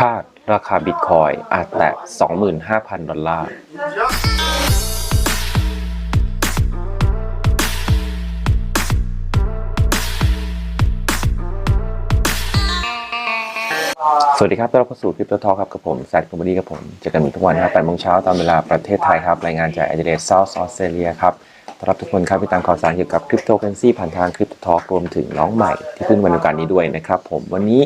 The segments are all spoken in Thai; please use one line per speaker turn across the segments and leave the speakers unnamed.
คาดราคาบิตคอยอาจแตะ 25,000 ดอลลาร์สวัสดีครับต้อนรับเข้าสู่คริปโตทอครับกับผมแซดคอมบดี้กับผมเจอกันเหมือนทุกวันนะครับ8โมงเช้าตามเวลาประเทศไทยครับ รายงานจากแอดเดรสเซาท์ออสเตรเลียครับต้อนรับทุกคนครับที่ตามข่าวสารเกี่ยวกับคริปโตเคอเรนซีผ่านทางคริปโตทอรวมถึงน้องใหม่ที่เพิ่งมาในการนี้ด้วยนะครับผมวันนี้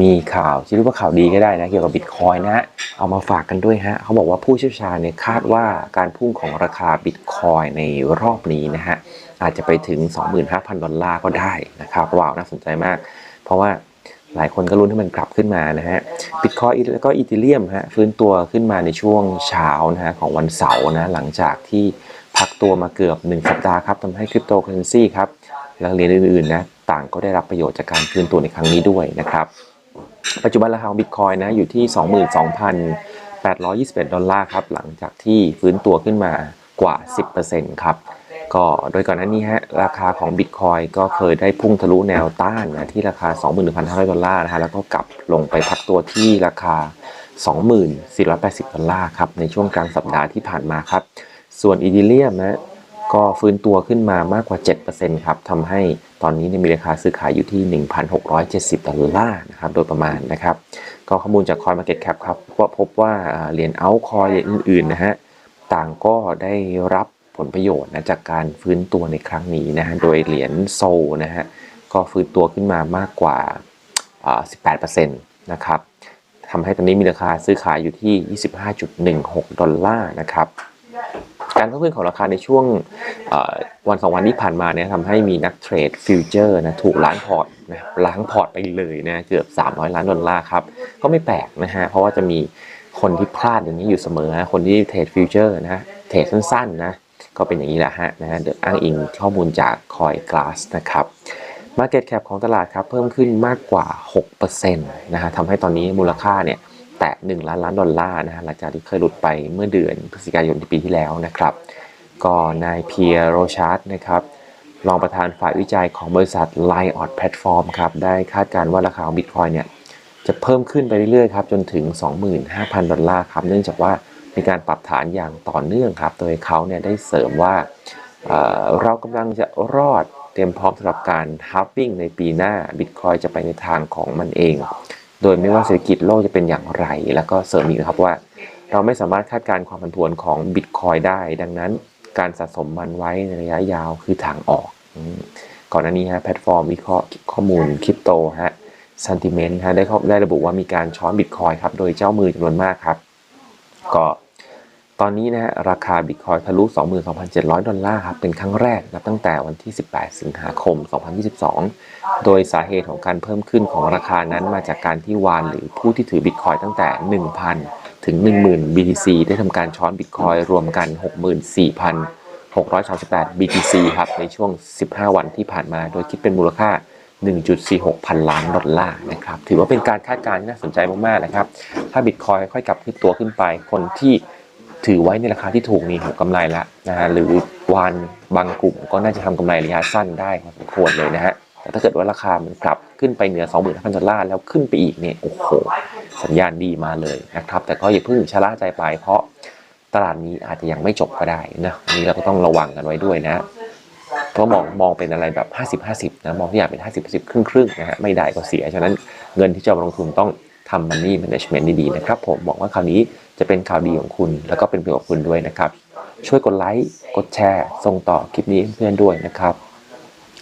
มีข่าวที่เรียกว่าข่าวดีก็ได้นะ เกี่ยวกับบิตคอยนะฮะเอามาฝากกันด้วยฮะเขาบอกว่าผู้เชี่ยวชาญเนี่ยคาดว่าการพุ่งของราคาบิตคอยในรอบนี้นะฮะอาจจะไปถึง 25,000 ดอลลาร์ก็ได้นะครับว้าวน่าสนใจมาก เพราะว่าหลายคนก็รุ้นให้มันกลับขึ้นมานะฮะบิตคอยแล้วก็อีเทเรียมฮะฟื้นตัวขึ้นมาในช่วงเช้านะฮะของวันเสาร์นะหลังจากที่พักตัวมาเกือบ 1 สัปดาห์ครับทำให้คริปโตเคอเรนซีครับและเหรียญอื่นๆนะต่างก็ได้รับประโยชน์จากการฟื้นตัวในครั้งนี้ด้วยนะครับ ปัจจุบันราคาของบิตคอยนะอยู่ที่ 22,821 ดอลลาร์ครับ หลังจากที่ฟื้นตัวขึ้นมากว่า 10%ครับ ก็โดยก่อนหน้านี้ฮะราคาของบิตคอยก็เคยได้พุ่งทะลุแนวต้านนะที่ราคา 21,500 ดอลลาร์นะฮะแล้วก็กลับลงไปพักตัวที่ราคา 2480 ดอลลาร์ครับ ในช่วงกลางสัปดาห์ที่ผ่านมาครับ ส่วนอีเทเรียมนะ ก็ฟื้นตัวขึ้นมามากกว่า 7%ครับทำให้ตอนนี้นมีราคาซื้อขายอยู่ที่ 1,670ดอลลาร์นะครับโดยประมาณนะครับ ก็ข้อมูลจาก Coin Market Cap ครับว่าพบว่าเหรียญเอาคอยเหรียญอื่นๆนะฮะต่างก็ได้รับผลประโยชน์นะจากการฟื้นตัวในครั้งนี้นะฮะโดยเหรียญโซนะฮะก็ฟื้นตัวขึ้นมามากกว่า 18%นะครับทำให้ตอนนี้มีราคาซื้อขายอยู่ที่ 25.16 ดอลลาร์นะครับ การเพิ่มขึ้นของราคาในช่วงวันสองวันที่ผ่านมาเนี่ยทำให้มีนักเทรดฟิวเจอร์นะถูกล้างพอร์ตนะล้างพอร์ตไปเลยนะเกือบ 300 ล้านดอลลาร์ครับ ก็ไม่แปลกนะฮะ เพราะว่าจะมีคนที่พลาดอย่างนี้อยู่เสมอนะคนที่เทรดฟิวเจอร์นะเทรดสั้นๆนะก็เป็นอย่างนี้แหละฮะนะฮะเดี๋ยวอ้างอิงข้อมูลจาก Coin Glass นะครับ Market Cap ของตลาดครับเพิ่มขึ้นมากกว่า 6%นะฮะทำให้ตอนนี้มูลค่าเนี่ย แตะ 1 ล้านล้านดอลลาร์นะฮะหลังจากที่เคยหลุดไปเมื่อเดือนพฤศจิกายนปีที่แล้วนะครับ ก็นายเพียร์โรชาร์ดนะครับรองประธานฝ่ายวิจัยของบริษัท Line o t Platform ครับได้คาดการณ์ว่าราคาของบิตคอยเนี่ยจะเพิ่มขึ้นไปเรื่อยๆครับจนถึง 25,000 ดอลลาร์ครับเนื่องจากว่ามีการปรับฐานอย่างต่อเนื่องครับ โดยเขาเนี่ยได้เสริมว่าเอ่อเรากำลังจะรอดเตรียมพร้อมสำหรับการฮาร์ i ิ g ในปีหน้าบิตคอยจะไปในทางของมันเอง โดยไม่ว่าเศรษฐกิจโลกจะเป็นอย่างไร แล้วก็เสริมอีกนะครับว่า เราไม่สามารถคาดการณ์ความผันผวนของบิตคอยได้ ดังนั้นการสะสมมันไว้ในระยะยาวคือทางออก ก่อนหน้านี้ฮะแพลตฟอร์มวิเคราะห์ข้อมูลคริปโตฮะ Sentiment ฮะได้ข้อได้ระบุว่ามีการช้อนบิตคอยครับ โดยเจ้ามือจำนวนมากครับ ก็ ตอนนี้นะฮะราคาบิตคอยทะลุ 22,700 ดอลลาร์ครับ เป็นครั้งแรกนับตั้งแต่วันที่ 18 สิงหาคม 2022 โดยสาเหตุของการเพิ่มขึ้นของราคานั้นมาจากการที่วานหรือผู้ที่ถือบิตคอยตั้งแต่ 1,000 ถึง 10,000 BTC ได้ทำการช้อนบิตคอยรวมกัน 64,638 BTC ครับ ในช่วง 15 วันที่ผ่านมา โดยคิดเป็นมูลค่า 1.46 พันล้านดอลลาร์นะครับ ถือว่าเป็นการคาดการณ์ที่น่าสนใจมากๆนะครับ ถ้าบิตคอยค่อยกลับขึ้นตัวขึ้นไป คนที่ ถือไว้ในราคาที่ถูกนี่ถูกกำไรแล้วนะฮะหรือวานบางกลุ่มก็น่าจะทำกำไรระยะสั้นได้พอสมควรเลยนะฮะแต่ถ้าเกิดว่าราคามันกลับขึ้นไปเหนือ 25,000ดอลลาร์แล้วขึ้นไปอีกเนี่ยโอ้โหสัญญาณดีมาเลยนะครับแต่ก็อย่าเพิ่งชะล่าใจไป เพราะตลาดนี้อาจจะยังไม่จบก็ได้นะอันนี้เราก็ต้องระวังกันไว้ด้วยนะเพราะมองมองเป็นอะไรแบบ 50 50นะมองที่อยางเป็น 50 50 ครึ่งครึ่งนะฮะไม่ได้ก็เสีย ฉะนั้นเงินที่จะเอามาลงทุนต้องทำ money management ดีๆนะครับผมหวังว่าคราวนี้ จะเป็นข่าวดีของคุณ แล้วก็เป็นประโยชน์กับคุณด้วยนะครับ ช่วยกดไลค์กดแชร์ส่งต่อคลิปนี้ให้เพื่อนด้วยนะครับ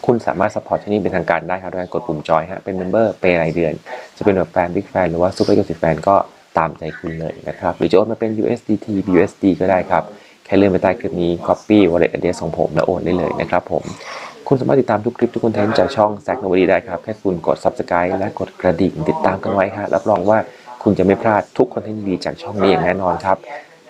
คุณสามารถสปอร์ตช่องนี้เป็นทางการได้ครับด้วยการกดปุ่มจอยฮะเป็นเมมเบอร์เปย์รายเดือน จะเป็นแบบแฟนบิ๊กแฟนหรือว่าซูเปอร์ยูสิแฟนก็ตามใจคุณเลยนะครับ หรือจะโอนมาเป็น USDT BUSD ก็ได้ครับแค่เลื่อนไปใต้คลิปนี้ copy wallet address ของผมแล้วโอนได้เลยนะครับผม คุณสามารถติดตามทุกคลิปทุกคอนเทนต์จากช่องแซกโนวดีได้ครับ แค่คุณกด subscribe และกดกระดิ่งติดตามกันไว้ครับรับรองว่า คุณจะไม่พลาดทุกคอนเทนต์ดีจากช่องนี้อย่างแน่นอนครับ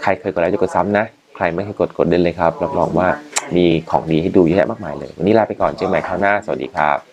ใครเคยกดแล้วจะกดซ้ำนะ ใครไม่เคยกดกดเด่นเลยครับรับรองว่ามีของดีให้ดูเยอะแยะมากมายเลย วันนี้ลาไปก่อนเจอกันใหม่คราวหน้าสวัสดีครับ